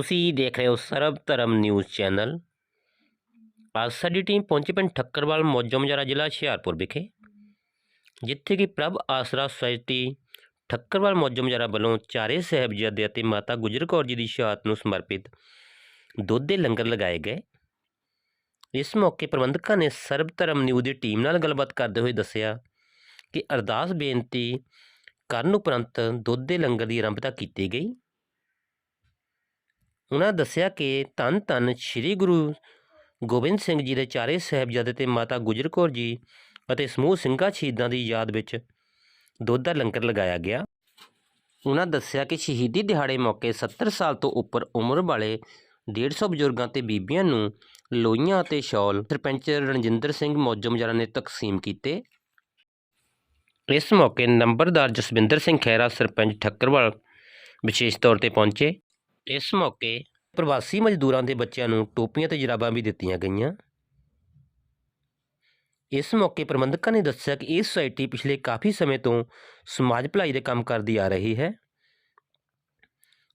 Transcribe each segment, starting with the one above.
ਤੁਸੀਂ ਦੇਖ ਰਹੇ ਹੋ ਸਰਬ ਧਰਮ ਨਿਊਜ਼ ਚੈਨਲ। ਅੱਜ ਸਾਡੀ ਟੀਮ ਪਹੁੰਚੀ ਪਿੰਡ ਠੱਕਰਵਾਲ ਮੌਜਮਜਰਾ ਜ਼ਿਲ੍ਹਾ ਹੁਸ਼ਿਆਰਪੁਰ ਵਿਖੇ, ਜਿੱਥੇ ਕਿ ਪ੍ਰਭ ਆਸਰਾ ਸੁਸਾਇਟੀ ਠੱਕਰਵਾਲ ਮੌਜਮਜਰਾ ਵੱਲੋਂ ਚਾਰੇ ਸਾਹਿਬਜ਼ਾਦੇ ਅਤੇ ਮਾਤਾ ਗੁਜਰ ਕੌਰ ਜੀ ਦੀ ਸ਼ਹਾਦਤ ਨੂੰ ਸਮਰਪਿਤ ਦੁੱਧ ਦੇ ਲੰਗਰ ਲਗਾਏ ਗਏ। ਇਸ ਮੌਕੇ ਪ੍ਰਬੰਧਕਾਂ ਨੇ ਸਰਬ ਧਰਮ ਨਿਊਜ਼ ਦੀ ਟੀਮ ਨਾਲ ਗੱਲਬਾਤ ਕਰਦੇ ਹੋਏ ਦੱਸਿਆ ਕਿ ਅਰਦਾਸ ਬੇਨਤੀ ਕਰਨ ਉਪਰੰਤ ਦੁੱਧ ਦੇ ਲੰਗਰ ਦੀ ਆਰੰਭਤਾ ਕੀਤੀ ਗਈ। ਉਹਨਾਂ ਦੱਸਿਆ ਕਿ ਧੰਨ ਧੰਨ ਸ੍ਰੀ ਗੁਰੂ ਗੋਬਿੰਦ ਸਿੰਘ ਜੀ ਦੇ ਚਾਰੇ ਸਾਹਿਬਜ਼ਾਦੇ ਤੇ ਮਾਤਾ ਗੁਜਰ ਕੌਰ ਜੀ ਅਤੇ ਸਮੂਹ ਸਿੰਘਾਂ ਸ਼ਹੀਦਾਂ ਦੀ ਯਾਦ ਵਿੱਚ ਦੁੱਧ ਦਾ ਲੰਗਰ ਲਗਾਇਆ ਗਿਆ। ਉਹਨਾਂ ਦੱਸਿਆ ਕਿ ਸ਼ਹੀਦੀ ਦਿਹਾੜੇ ਮੌਕੇ 70 ਸਾਲ ਤੋਂ ਉੱਪਰ ਉਮਰ ਵਾਲੇ 150 ਬਜ਼ੁਰਗਾਂ ਤੇ ਬੀਬੀਆਂ ਨੂੰ ਲੋਈਆਂ ਅਤੇ ਸ਼ਾਲ ਸਰਪੰਚ ਰਣਜਿੰਦਰ ਸਿੰਘ ਮੌਜਮਜਰਾ ਨੇ ਤਕਸੀਮ ਕੀਤੇ। ਇਸ ਮੌਕੇ ਨੰਬਰਦਾਰ ਜਸਵਿੰਦਰ ਸਿੰਘ ਖਹਿਰਾ, ਸਰਪੰਚ ਠੱਕਰਵਾਲ ਵਿਸ਼ੇਸ਼ ਤੌਰ ਤੇ ਪਹੁੰਚੇ। ਇਸ ਮੌਕੇ ਪ੍ਰਵਾਸੀ ਮਜ਼ਦੂਰਾਂ ਦੇ ਬੱਚਿਆਂ ਨੂੰ ਟੋਪੀਆਂ ਤੇ ਜਰਾਬਾਂ ਵੀ ਦਿੱਤੀਆਂ ਗਈਆਂ। ਇਸ ਮੌਕੇ ਪ੍ਰਬੰਧਕਾਂ ਨੇ ਦੱਸਿਆ ਕਿ ਇਹ ਸੁਸਾਇਟੀ ਪਿਛਲੇ ਕਾਫੀ ਸਮੇਂ ਤੋਂ ਸਮਾਜ ਭਲਾਈ ਦੇ ਕੰਮ ਕਰਦੀ ਆ ਰਹੀ ਹੈ।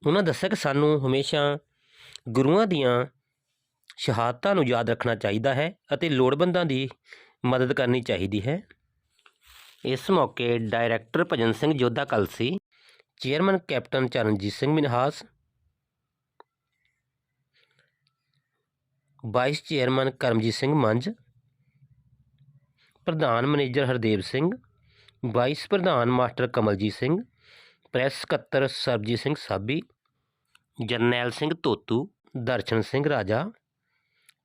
ਉਹਨਾਂ ਦੱਸਿਆ ਕਿ ਸਾਨੂੰ ਹਮੇਸ਼ਾ ਗੁਰੂਆਂ ਦੀਆਂ ਸ਼ਹਾਦਤਾਂ ਨੂੰ ਯਾਦ ਰੱਖਣਾ ਚਾਹੀਦਾ ਹੈ ਅਤੇ ਲੋੜਵੰਦਾਂ ਦੀ ਮਦਦ ਕਰਨੀ ਚਾਹੀਦੀ ਹੈ। ਇਸ ਮੌਕੇ director Bhajan Singh Jodha Kalsi chairman captain Charanjit Singh Minhas vice chairman Karamjit Singh Manj ਪ੍ਰਧਾਨ ਮੈਨੇਜਰ ਹਰਦੇਵ ਸਿੰਘ, ਵਾਈਸ ਪ੍ਰਧਾਨ ਮਾਸਟਰ ਕਮਲਜੀਤ ਸਿੰਘ, ਪ੍ਰੈਸ ਸਕੱਤਰ ਸਰਬਜੀਤ ਸਿੰਘ ਸਾਬੀ, ਜਰਨੈਲ ਸਿੰਘ ਤੋਤੂ, ਦਰਸ਼ਨ ਸਿੰਘ ਰਾਜਾ,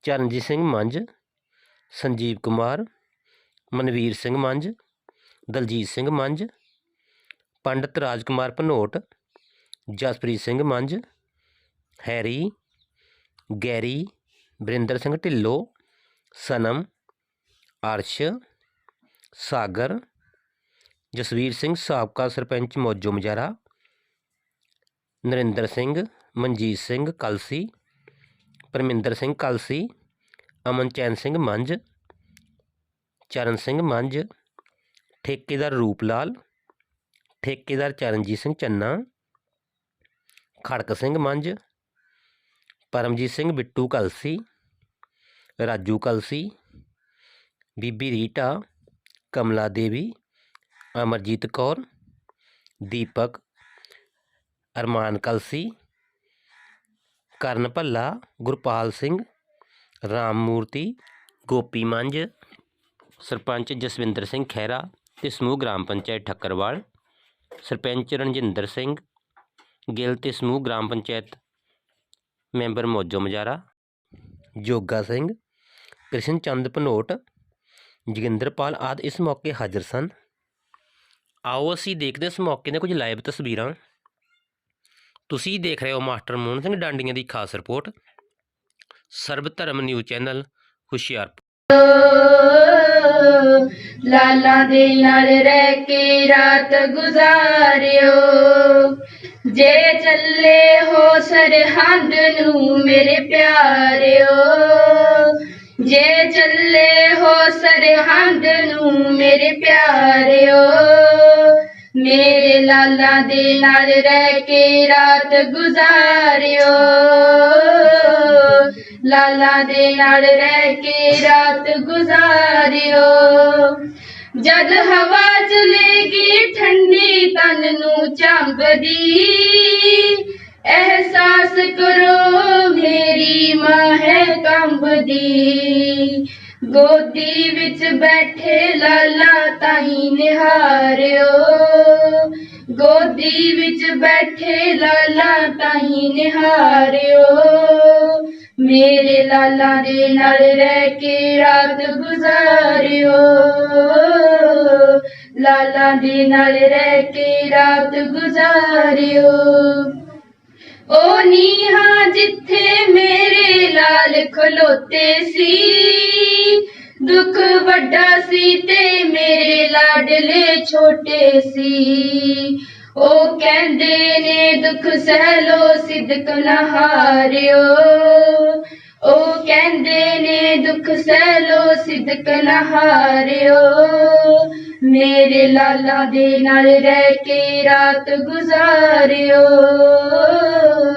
ਚਰਨਜੀਤ ਸਿੰਘ ਮੰਜ ਸੰਜੀਵ ਕੁਮਾਰ, ਮਨਵੀਰ ਸਿੰਘ ਮੰਜ ਦਲਜੀਤ ਸਿੰਘ ਮੰਝ, ਪੰਡਤ ਰਾਜਕੁਮਾਰ ਭਨੋਟ, ਜਸਪ੍ਰੀਤ ਸਿੰਘ ਮੰਜ ਹੈਰੀ, ਗੈਰੀ ਵਰਿੰਦਰ ਸਿੰਘ ਢਿੱਲੋਂ ਸਨਮ ਅਰਸ਼ ਸਾਗਰ ਜਸਵੀਰ ਸਿੰਘ ਸਾਬਕਾ ਸਰਪੰਚ ਮੌਜੋ ਮਜਾਰਾ ਨਰਿੰਦਰ ਸਿੰਘ ਮਨਜੀਤ ਸਿੰਘ ਕਲਸੀ ਪਰਮਿੰਦਰ ਸਿੰਘ ਕਲਸੀ ਅਮਨਚੈਨ ਸਿੰਘ ਮੰਝ ਚਰਨ ਸਿੰਘ ਮੰਝ ਠੇਕੇਦਾਰ ਰੂਪਲਾਲ ਠੇਕੇਦਾਰ ਚਰਨਜੀਤ ਸਿੰਘ ਚੰਨਾ ਖੜਕ ਸਿੰਘ ਮੰਝ ਪਰਮਜੀਤ ਸਿੰਘ ਬਿੱਟੂ ਕਲਸੀ ਰਾਜੂ ਕਲਸੀ ਬੀਬੀ ਰੀਟਾ ਕਮਲਾ ਦੇਵੀ ਅਮਰਜੀਤ ਕੌਰ ਦੀਪਕ ਅਰਮਾਨ ਕਲਸੀ ਕਰਨ ਭੱਲਾ ਗੁਰਪਾਲ ਸਿੰਘ ਰਾਮ ਮੂਰਤੀ ਗੋਪੀ ਮੰਝ ਸਰਪੰਚ ਜਸਵਿੰਦਰ ਸਿੰਘ ਖਹਿਰਾ ਤੇ ਸਮੂਹ ਗ੍ਰਾਮ ਪੰਚਾਇਤ ਠੱਕਰਵਾਲ ਸਰਪੰਚ ਰਣਜਿੰਦਰ ਸਿੰਘ ਗਿੱਲ ਤੇ ਸਮੂਹ ਗ੍ਰਾਮ ਪੰਚਾਇਤ ਮੈਂਬਰ ਮੌਜੋ ਮਜਾਰਾ ਜੋਗਾ ਸਿੰਘ ਕ੍ਰਿਸ਼ਨ ਚੰਦ ਭਨੋਟ, ਜੋਗਿੰਦਰਪਾਲ ਆਦਿ ਇਸ ਮੌਕੇ ਹਾਜ਼ਰ ਸਨ। ਆਓ ਅਸੀਂ ਦੇਖਦੇ ਇਸ ਮੌਕੇ ਦੀਆਂ ਕੁਝ ਲਾਈਵ ਤਸਵੀਰਾਂ। ਤੁਸੀਂ ਦੇਖ ਰਹੇ ਹੋ ਮਾਸਟਰ ਮੋਹਨ ਸਿੰਘ ਡਾਂਡੀਆਂ ਦੀ ਖਾਸ ਰਿਪੋਰਟ। ਸਰਬ ਧਰਮ ਨਿਊਜ਼ ਚੈਨਲ, ਹੁਸ਼ਿਆਰਪੁਰ। ਲਾਲਾਂ ਦੇ ਨਾਲ ਰਹਿ ਕੇ ਰਾਤ ਗੁਜ਼ਾਰਿਓ। ਜੇ ਚੱਲੇ ਹੋ ਸਰਹੰਦ ਨੂੰ ਮੇਰੇ ਪਿਆਰਿਓ। ਜੇ ਚੱਲੇ ਹੋ ਸਰਹੰਦ ਨੂੰ ਮੇਰੇ ਪਿਆਰਿਓ, ਮੇਰੇ ਲਾਲਾਂ ਦੇ ਨਾਲ ਰਹਿ ਕੇ ਰਾਤ ਗੁਜ਼ਾਰਿਓ। ਲਾਲਾ ਦੇ ਨਾਲ ਰਹਿ ਕੇ ਰਾਤ ਗੁਜ਼ਾਰਿਓ। ਜਦ ਹਵਾ ਚਲੇਗੀ ਠੰਡੀ ਤਨ ਨੂੰ ਚੰਬਦੀ ਅਹਿਸਾਸ ਕਰੋ, ਮੇਰੀ ਮਾਂ ਹੈ ਕੰਬਦੀ। ਗੋਦੀ ਵਿੱਚ ਬੈਠੇ ਲਾਲਾ ਤਾਈ ਨਿਹਾਰਿਓ। ਗੋਦੀ ਵਿੱਚ ਬੈਠੇ ਲਾਲਾ ਤਾਈ ਨਿਹਾਰਿਓ। ਮੇਰੇ ਲਾਲਾ ਦੇ ਨਾਲ ਰਹਿ ਕੇ ਰਾਤ ਗੁਜ਼ਾਰਿਓ। ਲਾਲਾ ਦੇ ਨਾਲ ਰਹਿ ਕੇ ਰਾਤ ਗੁਜ਼ਾਰਿਓ। ਉਹ ਨੀਹਾਂ ਜਿੱਥੇ ਮੇਰੇ ਲਾਲ ਖਲੋਤੇ ਸੀ, ਦੁੱਖ ਵੱਡਾ ਸੀ ਤੇ ਮੇਰੇ ਲਾਡਲੇ ਛੋਟੇ ਸੀ। ਉਹ ਕਹਿੰਦੇ ਨੇ ਦੁੱਖ ਸਹਿ ਲੋ ਸਿਦਕ ਨਾ ਹਾਰਿਓ। ਉਹ ਕਹਿੰਦੇ ਨੇ ਦੁੱਖ ਸਹਿ ਲੋ ਸਿਦਕ ਨਾ ਹਾਰਿਓ। ਮੇਰੇ ਲਾਲਾਂ ਦੇ ਨਾਲ ਰਹਿ ਕੇ ਰਾਤ ਗੁਜ਼ਾਰਿਓ।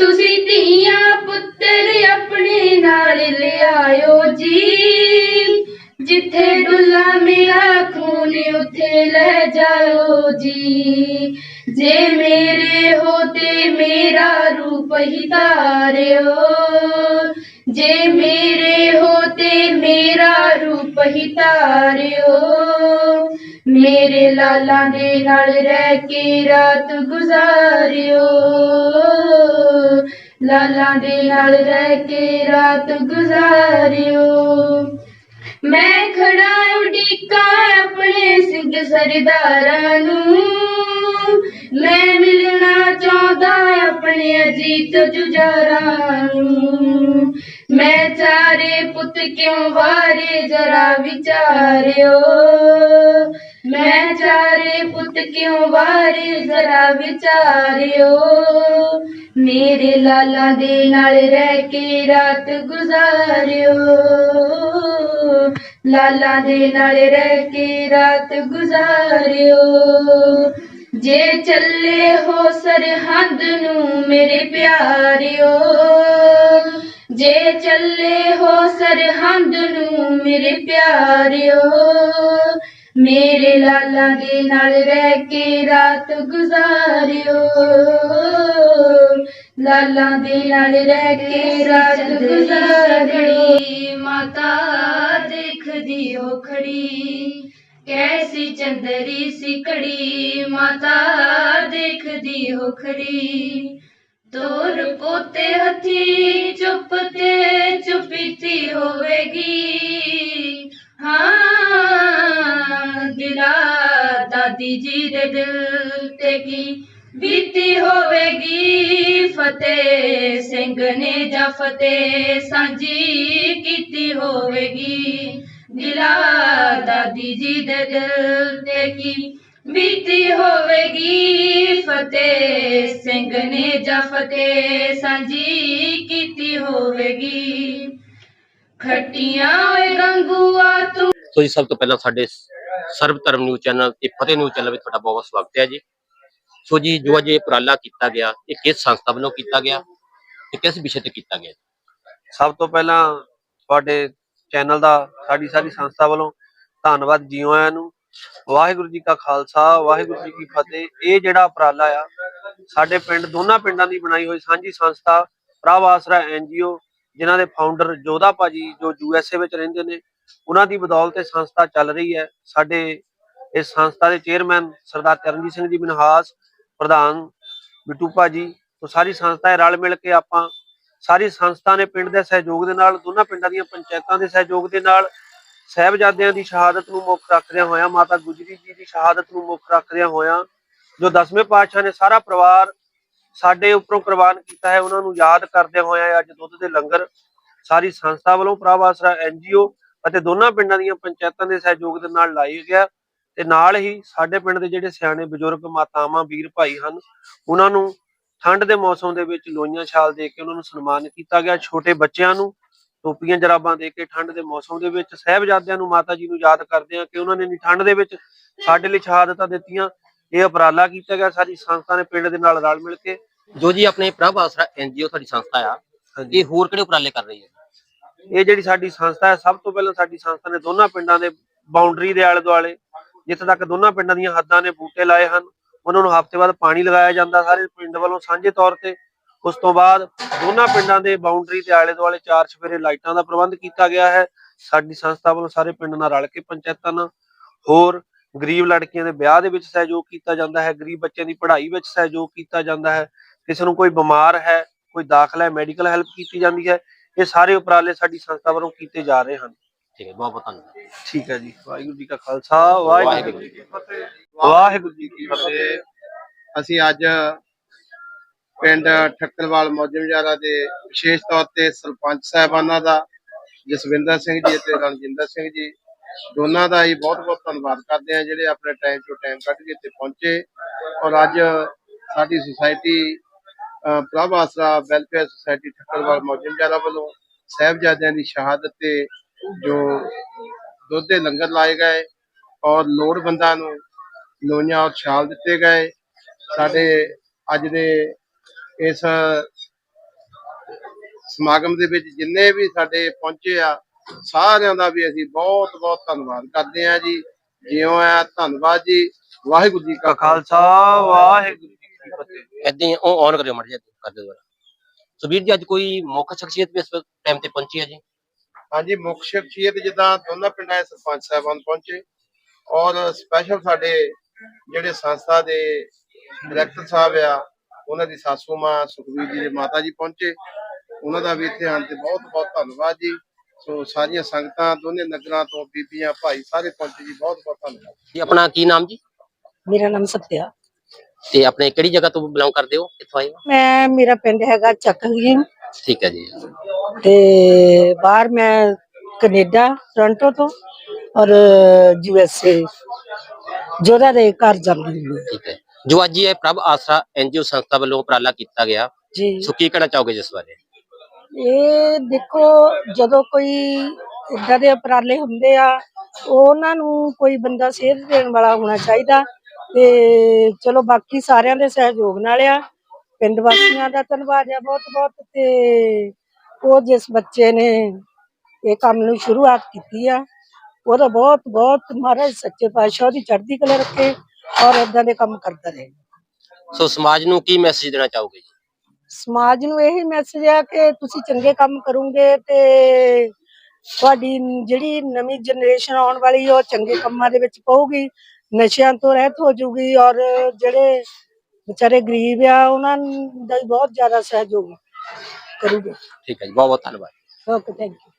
ਤੁਸੀਂ ਧੀਆਂ ਪੁੱਤਰ ਆਪਣੇ ਨਾਲ ਲਿਆਇਓ ਜੀ। ਜਿੱਥੇ ਡੁੱਲਾ ਮੇਰਾ ਖੂਨ, ਉੱਥੇ ਲੈ ਜਾਇਓ ਜੀ। ਜੇ ਮੇਰੇ ਹੋ ਤੇ ਮੇਰਾ ਰੂਪ ਹੀ ਧਾਰਿਓ। ਜੇ ਮੇਰੇ ਤੇ ਮੇਰਾ ਰੂਪ ਹੀ ਧਾਰਿਓ। ਮੇਰੇ ਲਾਲਾਂ ਦੇ ਨਾਲ ਰਹਿ ਕੇ ਰਾਤ ਗੁਜ਼ਾਰਿਓ। ਲਾਲਾਂ ਦੇ ਨਾਲ ਰਹਿ ਕੇ ਰਾਤ ਗੁਜ਼ਾਰਿਓ। ਮੈਂ ਖੜਾ ਉਡੀਕਾਂ ਆਪਣੇ ਸਿੰਘ ਸਰਦਾਰਾਂ ਨੂੰ। ਮੈਂ ਮਿਲਣਾ ਆਪਣੇ ਅਜੀਤ ਜੁਝਾਰਾਂ ਨੂੰ। ਮੈਂ ਚਾਰੇ ਪੁੱਤ ਕਿਉਂ ਵਾਰੇ ਜਰਾ ਵਿਚਾਰਿਓ? ਮੈਂ ਚਾਰੇ ਪੁੱਤ ਕਿਉਂ ਵਾਰੇ ਜਰਾ ਵਿਚਾਰਿਓ? ਮੇਰੇ ਲਾਲਾਂ ਦੇ ਨਾਲ ਰਹਿ ਕੇ ਰਾਤ ਗੁਜ਼ਾਰਿਓ। ਲਾਲਾਂ ਦੇ ਨਾਲ ਰਹਿ ਕੇ ਰਾਤ ਗੁਜ਼ਾਰਿਓ। ਜੇ ਚੱਲੇ ਹੋ ਸਰਹੰਦ ਨੂੰ ਮੇਰੇ ਪਿਆਰਿਓ, ਜੇ ਚੱਲੇ ਹੋ ਸਰਹੰਦ ਨੂੰ ਮੇਰੇ ਪਿਆਰਿਓ, ਮੇਰੇ ਲਾਲਾਂ ਦੇ ਨਾਲ ਰਹਿ ਕੇ ਰਾਤ ਗੁਜ਼ਾਰਿਓ, ਲਾਲਾਂ ਦੇ ਨਾਲ ਰਹਿ ਕੇ ਰਾਤ ਗੁਜ਼ਾਰਣੀ ਮਾਤਾ ਦੇਖਦੀ ਹੋ ਖੜੀ ਕੈਸੀ ਚੰਦਰੀ ਸੀ ਕੜੀ ਮਾਤਾ ਦੇਖਦੀ ਹੋ ਤੋਰ ਪੋਤੇ ਹੱਥੀ, ਚੁੱਪ ਤੇ ਚੁਪੀਤੀ ਹੋਵੇਗੀ। ਹਾਂ, ਦਿਲਾ ਦਾਦੀ ਜੀ ਦੇ ਦਿਲ ਤੇ ਕੀ ਬੀਤੀ ਹੋਵੇਗੀ। ਫਤਿਹ ਸਿੰਘ ਨੇ ਜਾਂ ਫਤਿਹ ਸਾਂਝੀ ਹੋਵੇਗੀ ਫਤਿਹ ਸਿੰਘ ਨੇ ਜਾਂ ਫਤਿਹ ਸਾਂਝੀ ਕੀਤੀ ਹੋਵੇਗੀ। ਖੱਟੀਆਂ ਓਏ ਗੰਗੂਆ ਤੂੰ ਸੋ ਜੀ ਸਭ ਤੋਂ ਪਹਿਲਾਂ ਸਾਡੇ ਸਰਬ ਧਰਮ ਨਿਊਜ਼ ਚੈਨਲ ਤੇ ਫਤਿਹ ਨਿਊਜ਼ ਚੈਨਲ ਵਿੱਚ ਤੁਹਾਡਾ ਬਹੁਤ ਬਹੁਤ ਸਵਾਗਤ ਹੈ ਜੀ। ਸੋ ਜੀ ਜੋ ਅੱਜ ਇਹ ਉਪਰਾਲਾ ਕੀਤਾ ਗਿਆ ਇਹ ਕਿਸ ਸੰਸਥਾ ਵੱਲੋਂ ਕੀਤਾ ਗਿਆ ਤੇ ਕਿਸ ਵਿਸ਼ੇ ਤੇ ਕੀਤਾ ਗਿਆ? ਸਭ ਤੋਂ ਪਹਿਲਾਂ ਤੁਹਾਡੇ ਚੈਨਲ ਦਾ ਸਾਡੀ ਸਾਰੀ ਸੰਸਥਾ ਵੱਲੋਂ ਧੰਨਵਾਦ ਆਇਆਂ ਨੂੰ। ਵਾਹਿਗੁਰੂ ਜੀ ਕਾ ਖਾਲਸਾ, ਵਾਹਿਗੁਰੂ ਜੀ ਕੀ ਫਤਿਹ। ਇਹ ਜਿਹੜਾ ਉਪਰਾਲਾ ਆ, ਸਾਡੇ ਪਿੰਡ, ਦੋਨਾਂ ਪਿੰਡਾਂ ਦੀ ਬਣਾਈ ਹੋਈ ਸਾਂਝੀ ਸੰਸਥਾ ਪ੍ਰਭ ਆਸਰਾ ਐਨਜੀਓ ਜਿਨ੍ਹਾਂ ਦੇ ਫਾਊਂਡਰ ਜੋਧਾ ਭਾਜੀ ਜੋ ਯੂਐਸਏ ਵਿੱਚ ਰਹਿੰਦੇ ਨੇ, ਉਹਨਾਂ ਦੀ ਬਦੌਲਤ ਇਹ ਸੰਸਥਾ ਚੱਲ ਰਹੀ ਹੈ। ਸਾਡੇ ਇਸ ਸੰਸਥਾ ਦੇ ਚੇਅਰਮੈਨ ਸਰਦਾਰ ਚਰਨਜੀਤ ਸਿੰਘ ਜੀ ਮਨਹਾਸ, ਪ੍ਰਧਾਨ ਬਿੱਟੂ ਭਾਜੀ ਤੋਂ ਸਾਰੀ ਸੰਸਥਾ ਇਹ ਰਲ ਮਿਲ ਕੇ ਆਪਾਂ ਸਾਰੀ ਸੰਸਥਾ ਨੇ ਪਿੰਡ ਦੇ ਸਹਿਯੋਗ ਦੇ ਨਾਲ, ਦੋਨਾਂ ਪਿੰਡਾਂ ਦੀਆਂ ਪੰਚਾਇਤਾਂ ਦੇ ਸਹਿਯੋਗ ਦੇ ਨਾਲ ਸਹਿਬਜ਼ਾਦਿਆਂ ਦੀ ਸ਼ਹਾਦਤ ਨੂੰ ਮੁੱਖ ਰੱਖਦਿਆਂ ਹੋਇਆਂ, ਮਾਤਾ ਗੁਜਰੀ ਜੀ ਦੀ ਸ਼ਹਾਦਤ ਨੂੰ ਮੁੱਖ ਰੱਖਦਿਆਂ ਹੋਇਆਂ, ਜੋ ਦਸਵੇਂ ਪਾਤਸ਼ਾਹ ਨੇ ਸਾਰਾ ਪਰਿਵਾਰ ਸਾਡੇ ਉੱਪਰੋਂ ਕੁਰਬਾਨ ਕੀਤਾ ਹੈ, ਉਹਨਾਂ ਨੂੰ ਯਾਦ ਕਰਦੇ ਹੋਇਆਂ ਅੱਜ ਦੁੱਧ ਦੇ ਲੰਗਰ ਸਾਰੀ ਸੰਸਥਾ ਵੱਲੋਂ, ਪ੍ਰਭ ਐਨਜੀਓ ਅਤੇ ਦੋਨਾਂ ਪਿੰਡਾਂ ਦੀਆਂ ਪੰਚਾਇਤਾਂ ਦੇ ਸਹਿਯੋਗ ਦੇ ਨਾਲ ਲਾਇਆ ਗਿਆ। ਤੇ ਨਾਲ ਹੀ ਸਾਡੇ ਪਿੰਡ ਦੇ ਜਿਹੜੇ ਸਿਆਣੇ ਬਜ਼ੁਰਗ ਮਾਤਾਵਾਂ, ਵੀਰ ਭਾਈ ਹਨ, ਉਹਨਾਂ ਨੂੰ ਠੰਡ ਦੇ ਮੌਸਮ ਦੇ ਵਿੱਚ ਲੋਈਆਂ ਛਾਲ ਦੇ ਕੇ ਉਹਨਾਂ ਨੂੰ ਸਨਮਾਨਿਤ ਕੀਤਾ ਗਿਆ। ਛੋਟੇ ਬੱਚਿਆਂ ਨੂੰ ਟੋਪੀਆਂ ਜਰਾਬਾਂ ਦੇ ਕੇ ਠੰਡ ਦੇ ਮੌਸਮ ਦੇ ਵਿੱਚ ਸਹਿਬਜ਼ਾਦਿਆਂ ਨੂੰ ਮਾਤਾ ਜੀ ਨੂੰ ਯਾਦ ਕਰਦੇ ਆ ਕਿ ਉਹਨਾਂ ਨੇ ਠੰਡ ਦੇ ਵਿੱਚ ਸਾਡੇ ਲਈ ਸ਼ਹਾਦਤਾਂ ਦਿੱਤੀਆਂ। ਇਹ ਉਪਰਾਲਾ ਕੀਤਾ ਗਿਆ ਸਾਰੀ ਸੰਸਥਾ ਨੇ ਪਿੰਡ ਦੇ ਨਾਲ ਰਲ ਮਿਲ ਕੇ। ਜੋ ਜੀ ਆਪਣੇ ਪ੍ਰਭ ਆਸਰਾ ਐਨਜੀਓ ਤੁਹਾਡੀ ਸੰਸਥਾ ਆ ਇਹ ਹੋਰ ਕਿਹੜੇ ਉਪਰਾਲੇ ਕਰ ਰਹੀ ਹੈ? ਇਹ ਜਿਹੜੀ ਸਾਡੀ ਸੰਸਥਾ ਹੈ ਸਭ ਤੋਂ ਪਹਿਲਾਂ ਸਾਡੀ ਸੰਸਥਾ ਨੇ ਦੋਨਾਂ ਪਿੰਡਾਂ ਦੇ ਬਾਉਂਡਰੀ ਦੇ ਆਲੇ ਦੁਆਲੇ ਜਿੱਥੇ ਤੱਕ ਦੋਨਾਂ ਪਿੰਡਾਂ ਦੀਆਂ ਹੱਦਾਂ ਨੇ ਬੂਟੇ ਲਾਏ ਹਨ ਉਹਨਾਂ ਨੂੰ ਹਫ਼ਤੇ ਬਾਅਦ ਪਾਣੀ ਲਗਾਇਆ ਜਾਂਦਾ ਸਾਰੇ ਪਿੰਡ ਵੱਲੋਂ ਸਾਂਝੇ ਤੌਰ ਤੇ ਉਸ ਤੋਂ ਬਾਅਦ ਦੋਨਾਂ ਪਿੰਡਾਂ ਦੇ ਬਾਉਂਡਰੀ ਦੇ ਆਲੇ ਦੁਆਲੇ ਚਾਰ ਚਫੇਰੇ ਲਾਈਟਾਂ ਦਾ ਪ੍ਰਬੰਧ ਕੀਤਾ ਗਿਆ ਹੈ। ਸਾਡੀ ਸੰਸਥਾ ਵੱਲੋਂ ਸਾਰੇ ਪਿੰਡ ਨਾਲ ਰਲ ਕੇ ਪੰਚਾਇਤਾਂ ਨਾਲ ਹੋਰ ਗਰੀਬ ਲੜਕੀਆਂ ਦੇ ਵਿਆਹ ਦੇ ਵਿੱਚ ਸਹਿਯੋਗ ਕੀਤਾ ਜਾਂਦਾ ਹੈ ਗਰੀਬ ਬੱਚਿਆਂ ਦੀ ਪੜ੍ਹਾਈ ਵਿੱਚ ਸਹਿਯੋਗ ਕੀਤਾ ਜਾਂਦਾ ਹੈ ਕਿਸੇ ਨੂੰ ਕੋਈ ਬਿਮਾਰ ਹੈ ਕੋਈ ਦਾਖਲਾ ਹੈ ਮੈਡੀਕਲ ਹੈਲਪ ਕੀਤੀ ਜਾਂਦੀ ਹੈ ਇਹ ਸਾਰੇ ਉਪਰਾਲੇ ਸਾਡੀ ਸੰਸਥਾ ਵੱਲੋਂ ਕੀਤੇ ਜਾ ਰਹੇ ਹਨ। ਠੀਕ ਹੈ ਬਹੁਤ ਬਹੁਤ ਧੰਨਵਾਦ। ਠੀਕ ਹੈ ਜੀ ਵਾਹਿਗੁਰੂ ਜੀ ਕਾ ਖਾਲਸਾ ਵਾਹਿਗੁਰੂ ਜੀ ਕੀ ਫਤਿਹ। ਵਾਹਿਗੁਰੂ ਜੀ ਕੀ ਫਤਿਹ। ਅਸੀਂ ਅੱਜ ਪਿੰਡ ਠੱਕਰਵਾਲ ਮੌਜਮਜਾਰਾ ਦੇ ਵਿਸ਼ੇਸ਼ ਤੌਰ ਤੇ ਸਰਪੰਚ ਸਾਹਿਬਾਨਾਂ ਦਾ ਜਸਵਿੰਦਰ ਸਿੰਘ ਜੀ ਅਤੇ ਰਣਜਿੰਦਰ ਸਿੰਘ ਜੀ ਦੋਨਾਂ ਦਾ ਹੀ ਬਹੁਤ-ਬਹੁਤ ਧੰਨਵਾਦ ਕਰਦੇ ਆ ਜਿਹੜੇ ਆਪਣੇ ਟਾਈਮ ਤੋਂ ਟਾਈਮ ਕੱਢ ਕੇ ਇੱਥੇ ਪਹੁੰਚੇ। ਔਰ ਅੱਜ ਸਾਡੀ ਸੁਸਾਇਟੀ ਅਹ, ਪ੍ਰਭ ਆਸਰਾ ਵੈਲਫੇਅਰ ਸੁਸਾਇਟੀ ਠੱਕਰਵਾਲ ਮੌਜਮਜਾਰਾ ਵੱਲੋਂ ਸਾਹਿਬਜ਼ਾਦਿਆਂ ਦੀ ਸ਼ਹਾਦਤ ਤੇ ਜੋ ਦੁੱਧ ਦੇ ਲੰਗਰ ਲਾਏ ਗਏ ਔਰ ਲੋੜਵੰਦਾਂ ਨੂੰ ਲੋਈਆਂ ਔਰ ਛਾਲ ਦਿੱਤੇ ਗਏ। ਸਾਡੇ ਅੱਜ ਦੇ ਇਸ ਸਮਾਗਮ ਦੇ ਵਿੱਚ ਜਿੰਨੇ ਵੀ ਸਾਡੇ ਪਹੁੰਚੇ ਆ ਸਾਰਿਆਂ ਦਾ ਵੀ ਅਸੀਂ ਬਹੁਤ ਬਹੁਤ ਧੰਨਵਾਦ ਕਰਦੇ ਹਾਂ ਜੀ। ਜਿਉਂ ਆ ਧੰਨਵਾਦ ਜੀ। ਵਾਹਿਗੁਰੂ ਜੀ ਕਾ ਖਾਲਸਾ ਵਾਹਿਗੁਰੂ ਜੀ ਕੀ ਫਤਿਹ। ਹੀ ਉਹ ਔਨ ਕਰਿਓ ਮੜ ਜਾ ਕਰ ਦਿਓ ਦੁਬਾਰਾ ਸੋ ਵੀਰ ਜੀ ਅੱਜ ਕੋਈ ਮੁੱਖ ਸ਼ਖਸੀਅਤ ਵੀ ਇਸ ਟਾਈਮ ਤੇ ਪਹੁੰਚੀ ਹੈ ਜੀ? ਹਾਂਜੀ ਮੁੱਖ ਸ਼ਖਸੀਅਤ ਜਿੱਦਾਂ ਦੋਨਾਂ ਪਿੰਡਾਂ ਦੇ ਸਰਪੰਚ ਸਾਹਿਬਾਨ ਪਹੁੰਚੇ ਔਰ ਸਪੈਸ਼ਲ ਸਾਡੇ ਜਿਹੜੇ ਸੰਸਥਾ ਦੇ ਡਾਇਰੈਕਟਰ ਸਾਹਿਬ ਆ ਉਹਨਾਂ ਦੀ ਸਾਸੂ ਮਾਂ ਸੁਖਵੀਰ ਜੀ ਦੇ ਮਾਤਾ ਜੀ ਪਹੁੰਚੇ। ਉਹਨਾਂ ਦਾ ਵੀ ਇੱਥੇ ਆਉਣ ਤੇ ਬਹੁਤ ਬਹੁਤ ਧੰਨਵਾਦ ਜੀ। ਸੋ ਸਾਰੀਆਂ ਸੰਗਤਾਂ ਦੋਨੇ ਨਗਰਾਂ ਤੋਂ ਬੀਬੀਆਂ ਭਾਈ ਸਾਰੇ ਪਹੁੰਚੇ ਜੀ। ਬਹੁਤ ਬਹੁਤ ਧੰਨਵਾਦ। ਜੀ ਆਪਣਾ ਕੀ ਨਾਮ ਜੀ? ਮੇਰਾ ਨਾਮ ਸਤਿਆ। ਤੇ ਆਪਣੇ ਕਿਹੜੀ ਜਗ੍ਹਾ ਤੋਂ ਬਿਲੋਂਗ ਕਰਦੇ ਹੋ? ਕਿੱਥੋਂ ਆਏ ਹੋ? ਮੈਂ ਮੇਰਾ ਪਿੰਡ ਹੈਗਾ ਚੱਕਗੀ ਠੀਕ ਹੈ ਜੀ। ਤੇ ਬਾਹਰ ਮੈਂ ਕੈਨੇਡਾ ਟੋਰਾਂਟੋ ਤੋਂ ਔਰ ਯੂ ਐਸ ਏ। ਜੋਦਾ ਦੇ ਘਰ ਜਾਂਦੀ ਹਾਂ। ਠੀਕ ਹੈ। ਜੋ ਅੱਜ ਇਹ ਪ੍ਰਭ ਆਸਰਾ ਐਨਜੀਓ ਸੰਸਥਾ ਵੱਲੋਂ ਉਪਰਾਲਾ ਕੀਤਾ ਗਿਆ ਜੀ। ਸੋ ਕੀ ਕਹਿਣਾ ਚਾਹੋਗੇ ਜਿਸ ਬਾਰੇ? ਇਹ ਦੇਖੋ ਜਦੋਂ ਕੋਈ ਇਦਾਂ ਦੇ ਉਪਰਾਲੇ ਹੁੰਦੇ ਆ ਉਹਨਾਂ ਨੂੰ ਕੋਈ ਬੰਦਾ ਸੇਧ ਦੇਣ ਵਾਲਾ ਹੋਣਾ ਚਾਹੀਦਾ ਤੇ ਚਲੋ ਬਾਕੀ ਸਾਰਿਆਂ ਦੇ ਸਹਿਯੋਗ ਨਾਲ ਆ। ਪਿੰਡ ਵਾਸੀਆਂ ਦਾ ਧੰਨਵਾਦ ਆ ਬਹੁਤ ਬਹੁਤ ਤੇ ਉਹ ਜਿਸ ਬੱਚੇ ਨੇ ਇਹ ਕੰਮ ਨੂੰ ਸ਼ੁਰੂਆਤ ਕੀਤੀ ਆ ਉਹਦਾ ਬਹੁਤ ਬਹੁਤ ਮਹਾਰਾਜ ਸੱਚੇ ਪਾਤਸ਼ਾਹ ਦੀ ਚੜ੍ਹਦੀ ਕਲਾ ਰੱਖੇ। ਔਰ ਇਦਾਂ ਦੇ ਕੰਮ ਕਰਦਾ ਰਹੇ। ਸੋ ਸਮਾਜ ਨੂੰ ਕੀ ਮੈਸੇਜ ਦੇਣਾ ਚਾਹੋਗੇ ਜੀ? ਸਮਾਜ ਨੂੰ ਇਹੀ ਮੈਸੇਜ ਆ ਕਿ ਤੁਸੀਂ ਚੰਗੇ ਕੰਮ ਕਰੋਗੇ ਤੇ ਤੁਹਾਡੀ ਜਿਹੜੀ ਨਵੀਂ ਜਨਰੇਸ਼ਨ ਆਉਣ ਵਾਲੀ ਉਹ ਚੰਗੇ ਕੰਮਾਂ ਦੇ ਵਿੱਚ ਪਊਗੀ ਨਸ਼ਿਆਂ ਤੋਂ ਰਹਿਤ ਹੋ ਜਾਊਗੀ ਔਰ ਜਿਹੜੇ ਵਿਚਾਰੇ ਗਰੀਬ ਆ ਉਹਨਾਂ ਦਾ ਵੀ ਬਹੁਤ ਜ਼ਿਆਦਾ ਸਹਿਯੋਗ ਕਰੂਗੇ। ਠੀਕ ਹੈ ਜੀ ਬਹੁਤ ਬਹੁਤ ਧੰਨਵਾਦ। Okay thank you